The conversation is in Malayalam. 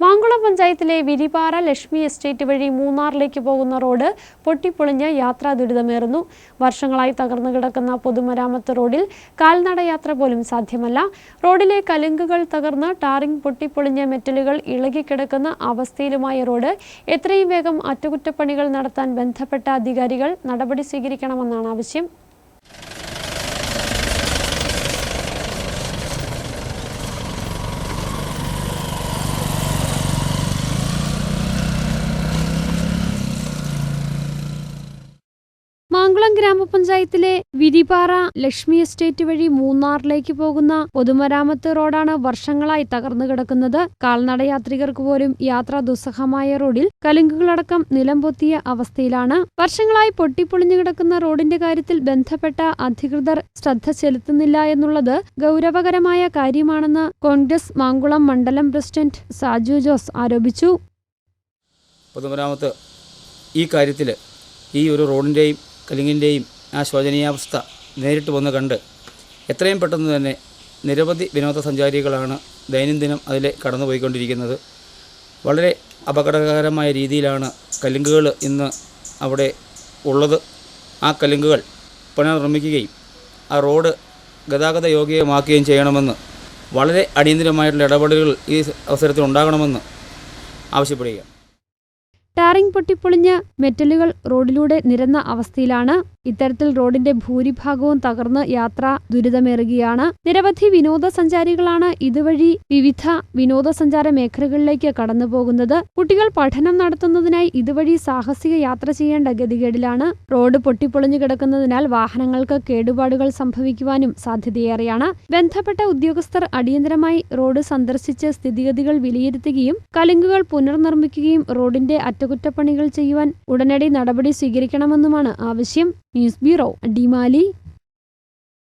മാങ്കുളം പഞ്ചായത്തിലെ വിരിപാറ ലക്ഷ്മി എസ്റ്റേറ്റ് വഴി മൂന്നാറിലേക്ക് പോകുന്ന റോഡ് പൊട്ടിപ്പൊളിഞ്ഞ് യാത്രാ ദുരിതമേറുന്നു. വർഷങ്ങളായി തകർന്നു കിടക്കുന്ന പൊതുമരാമത്ത് റോഡിൽ കാൽനട യാത്ര പോലും സാധ്യമല്ല. റോഡിലെ കലുങ്കുകൾ തകർന്ന് ടാറിംഗ് പൊട്ടിപ്പൊളിഞ്ഞ മെറ്റലുകൾ ഇളകിക്കിടക്കുന്ന അവസ്ഥയിലുമായ റോഡ് എത്രയും വേഗം അറ്റകുറ്റപ്പണികൾ നടത്താൻ ബന്ധപ്പെട്ട അധികാരികൾ നടപടി സ്വീകരിക്കണമെന്നാണ് ആവശ്യം മാങ്കുളം ഗ്രാമപഞ്ചായത്തിലെ വിരിപാറ ലക്ഷ്മി എസ്റ്റേറ്റ് വഴി മൂന്നാറിലേക്ക് പോകുന്ന പൊതുമരാമത്ത് റോഡാണ് വർഷങ്ങളായി തകർന്നു കിടക്കുന്നത്. കാൽനടയാത്രികർക്ക് പോലും യാത്ര ദുസ്സഹമായ റോഡിൽ കലുങ്കുകളടക്കം നിലംപൊത്തിയ അവസ്ഥയിലാണ്. വർഷങ്ങളായി പൊട്ടിപ്പൊളിഞ്ഞു കിടക്കുന്ന റോഡിന്റെ കാര്യത്തിൽ ബന്ധപ്പെട്ട അധികൃതർ ശ്രദ്ധ ചെലുത്തുന്നില്ല എന്നുള്ളത് ഗൗരവകരമായ കാര്യമാണെന്ന് കോൺഗ്രസ് മാങ്കുളം മണ്ഡലം പ്രസിഡന്റ് സാജു ജോസ് ആരോപിച്ചു. പൊതുമരാമത്ത് ഈ കാര്യത്തിൽ ഈ ഒരു റോഡിന്റെയും കലിങ്ങിന്റെയും ആ ശോചനീയാവസ്ഥ നേരിട്ട് വന്ന് കണ്ട് എത്രയും പെട്ടെന്ന് തന്നെ നിരവധി വിനോദസഞ്ചാരികളാണ് ദൈനംദിനം അതിൽ കടന്നുപോയിക്കൊണ്ടിരിക്കുന്നത്. വളരെ അപകടകരമായ രീതിയിലാണ് കലുങ്കുകൾ ഇന്ന് അവിടെ ഉള്ളത്. ആ കലുങ്കുകൾ പുനർനിർമ്മിക്കുകയും ആ റോഡ് ഗതാഗത യോഗ്യമാക്കുകയും ചെയ്യണമെന്ന് വളരെ അടിയന്തരമായിട്ടുള്ള ഇടപെടലുകൾ ഈ അവസരത്തിൽ ഉണ്ടാകണമെന്ന് ആവശ്യപ്പെടുകയാണ്. ടാറിംഗ് പൊട്ടിപ്പൊളിഞ്ഞ് മെറ്റലുകൾ റോഡിലൂടെ നിരന്ന അവസ്ഥയിലാണ് ഇത്തരത്തിൽ റോഡിന്റെ ഭൂരിഭാഗവും തകർന്ന് യാത്ര ദുരിതമേറുകയാണ്. നിരവധി വിനോദസഞ്ചാരികളാണ് ഇതുവഴി വിവിധ വിനോദസഞ്ചാര മേഖലകളിലേക്ക് കടന്നുപോകുന്നത്. കുട്ടികൾ പഠനം നടത്തുന്നതിനായി ഇതുവഴി സാഹസിക യാത്ര ചെയ്യേണ്ട ഗതികേടിലാണ്. റോഡ് പൊട്ടിപ്പൊളിഞ്ഞു കിടക്കുന്നതിനാൽ വാഹനങ്ങൾക്ക് കേടുപാടുകൾ സംഭവിക്കുവാനും സാധ്യതയേറെയാണ്. ബന്ധപ്പെട്ട ഉദ്യോഗസ്ഥർ അടിയന്തരമായി റോഡ് സന്ദർശിച്ച് സ്ഥിതിഗതികൾ വിലയിരുത്തുകയും കലുങ്കുകൾ പുനർനിർമ്മിക്കുകയും റോഡിന്റെ അറ്റകുറ്റപ്പണികൾ ചെയ്യുവാൻ ഉടനടി നടപടി സ്വീകരിക്കണമെന്നുമാണ് ആവശ്യം. Newsbureau, Dimali,